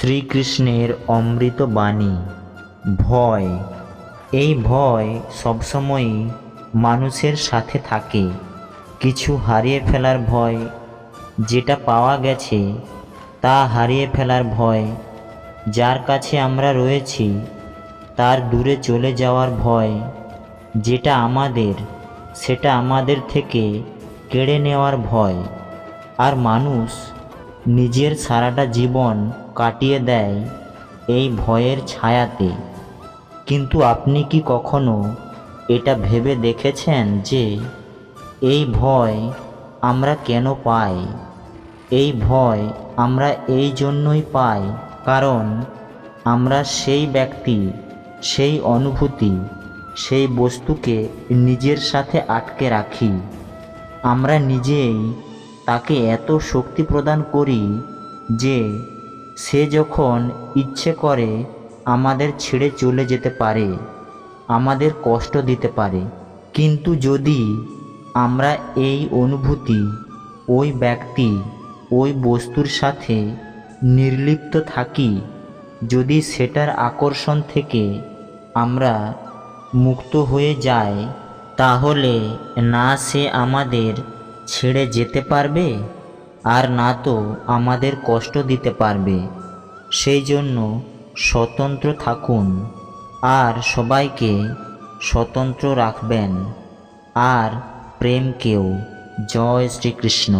শ্রীকৃষ্ণের অমৃত বাণী, ভয়। এই ভয় সবসময়ই মানুষের সাথে থাকে। কিছু হারিয়ে ফেলার ভয় যেটা পাওয়া গেছে, তা হারিয়ে ফেলার ভয় যার কাছে আমরা রয়েছি, তার দূরে চলে যাওয়ার ভয় যেটা আমাদের, সেটা আমাদের থেকে কেড়ে নেওয়ার ভয়। আর মানুষ নিজের সারাটা জীবন কাটিয়ে দেয় এই ভয়ের ছায়াতে। কিন্তু আপনি কি কখনো এটা ভেবে দেখেছেন যে এই ভয় আমরা কেন পাই? এই ভয় আমরা এই জন্যই পাই কারণ আমরা সেই ব্যক্তি, সেই অনুভূতি, সেই বস্তুকে নিজের সাথে আটকে রাখি। আমরা নিজেই তাকে এত শক্তি প্রদান করি যে সে যখন ইচ্ছে করে আমাদের ছেড়ে চলে যেতে পারে, আমাদের কষ্ট দিতে পারে। কিন্তু যদি আমরা এই অনুভূতি ওই ব্যক্তি ওই বস্তুর সাথে নির্লিপ্ত থাকি, যদি সেটার আকর্ষণ থেকে আমরা মুক্ত হয়ে যাই, তাহলে না সে আমাদের ছেড়ে যেতে পারবে আর না তো আমাদের কষ্ট দিতে পারবে। সেই জন্য স্বতন্ত্র থাকুন আর সবাইকে স্বতন্ত্র রাখবেন। আর প্রেমকেও জয় শ্রীকৃষ্ণ।